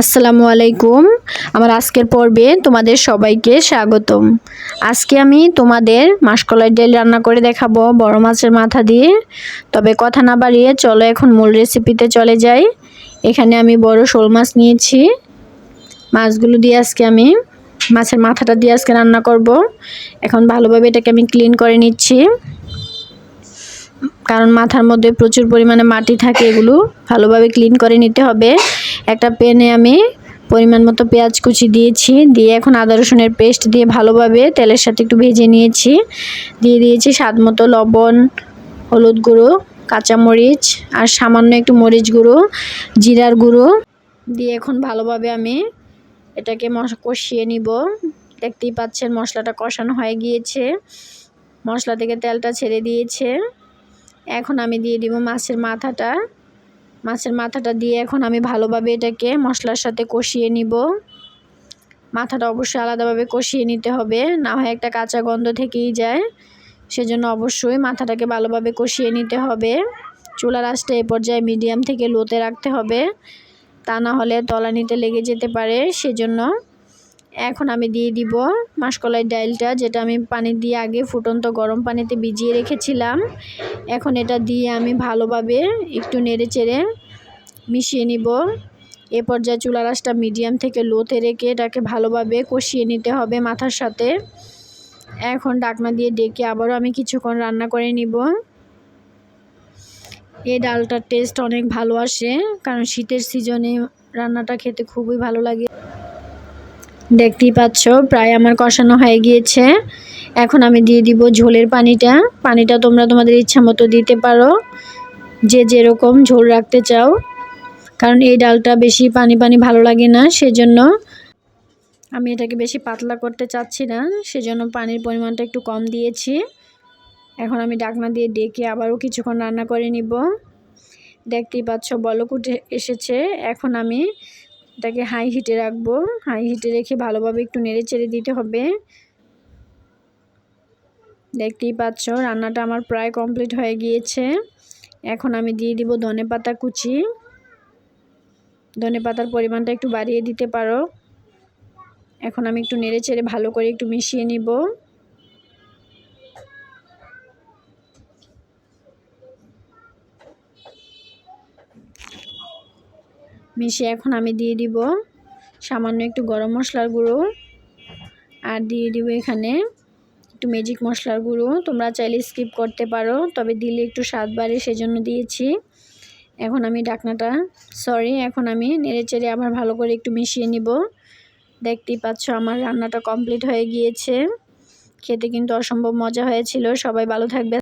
আসসালামু আলাইকুম। আমার আজকের পর্বে তোমাদের সবাইকে স্বাগতম। আজকে আমি তোমাদের মাসকলাই ডাল রান্না করে দেখাবো বড় মাছের মাথা দিয়ে। তবে কথা না বাড়িয়ে চলো এখন মূল রেসিপিতে চলে যাই। এখানে আমি বড় শোল মাছ নিয়েছি। মাছগুলো দিয়ে আজকে আমি মাছের মাথাটা দিয়ে আজকে রান্না করব। এখন ভালোভাবে এটাকে আমি ক্লিন করে নিচ্ছি। কারণ মাথার মধ্যে প্রচুর পরিমাণে মাটি থাকে, এগুলো ভালোভাবে ক্লিন করে নিতে হবে। একটা প্যানে আমি পরিমাণ মতো পেঁয়াজ কুচি দিয়েছি, দিয়ে এখন আদা রসুনের পেস্ট দিয়ে ভালোভাবে তেলের সাথে একটু ভেজে নিয়েছি। দিয়ে দিয়েছি স্বাদ মতো লবণ, হলুদ গুঁড়ো, কাঁচামরিচ আর সামান্য একটু মরিচ গুঁড়ো, জিরার গুঁড়ো। দিয়ে এখন ভালোভাবে আমি এটাকে কষিয়ে নিব। দেখতেই পাচ্ছেন মশলাটা কষানো হয়ে গিয়েছে। মশলা থেকে তেলটা ছেড়ে দিয়েছে। এখন আমি দিয়ে দিব মাছের মাথাটা। মাছের মাথাটা দিয়ে এখন আমি ভালোভাবে এটাকে মশলার সাথে কষিয়ে নিব। মাথাটা অবশ্যই আলাদাভাবে কষিয়ে নিতে হবে, না হয় একটা কাঁচা গন্ধ থেকেই যায়। সেজন্য অবশ্যই মাথাটাকে ভালোভাবে কষিয়ে নিতে হবে। চুলার আঁচটা এ পর্যায়ে মিডিয়াম থেকে লোতে রাখতে হবে। তা না হলে তলানিতে লেগে যেতে পারে, সেজন্য এখন আমি দিয়ে দিব মাসকলাই ডাইলটা যেটা আমি পানি দিয়ে আগে ফুটন্ত গরম পানিতে ভিজিয়ে রেখেছিলাম। এখন এটা দিয়ে আমি ভালোভাবে একটু নেড়ে চেড়ে মিশিয়ে নিব। এ পর্যায়ে চুলা রাসটা মিডিয়াম থেকে লোতে রেখে এটাকে ভালোভাবে কষিয়ে নিতে হবে মাথার সাথে। এখন ডাকনা দিয়ে ডেকে আবারও আমি কিছুক্ষণ রান্না করে নিব। এই ডালটার টেস্ট অনেক ভালো আসে, কারণ শীতের সিজনে রান্নাটা খেতে খুবই ভালো লাগে। দেখতেই পাচ্ছ, প্রায় আমার কষানো হয়ে গিয়েছে। এখন আমি দিয়ে দিব ঝোলের পানিটা। পানিটা তোমরা তোমাদের ইচ্ছা মতো দিতে পারো। যে যেরকম ঝোল রাখতে চাও। কারণ এই ডালটা বেশি পানি পানি ভালো লাগে না, সেজন্য আমি এটাকে বেশি পাতলা করতে চাচ্ছি না, সেজন্য পানির পরিমাণটা একটু কম দিয়েছি। এখন আমি ডাকনা দিয়ে ডেকে আবারও কিছুক্ষণ রান্না করে নিব। দেখতেই পাচ্ছ, বলক উঠে এসেছে। এখন আমি এটাকে হাই হিটে রাখব। হাই হিটে রেখে ভালোভাবে একটু নেড়ে চেড়ে দিতে হবে। দেখতেই পাচ্ছ, রান্নাটা আমার প্রায় কমপ্লিট হয়ে গিয়েছে। এখন আমি দিয়ে দিব ধনে পাতা কুচি। ধনে পাতার পরিমাণটা একটু বাড়িয়ে দিতে পারো। এখন আমি একটু নেড়ে চেড়ে ভালো করে একটু মিশিয়ে নিব। মিশিয়ে এখন আমি দিয়ে দিব সামান্য একটু গরম মশলার গুঁড়ো। আর দিয়ে দিব এখানে একটু ম্যাজিক মশলার গুঁড়ো। তোমরা চাইলে স্কিপ করতে পারো, তবে দিলে একটু স্বাদ বাড়ে সেজন্য দিয়েছি। এখন আমি ডাকনাটা সরি এখন আমি নেড়ে চেড়ে আবার ভালো করে একটু মিশিয়ে নিব। দেখতেই পাচ্ছ আমার রান্নাটা কমপ্লিট হয়ে গিয়েছে। খেতে কিন্তু অসম্ভব মজা হয়েছিল, সবাই ভালো থাকবে।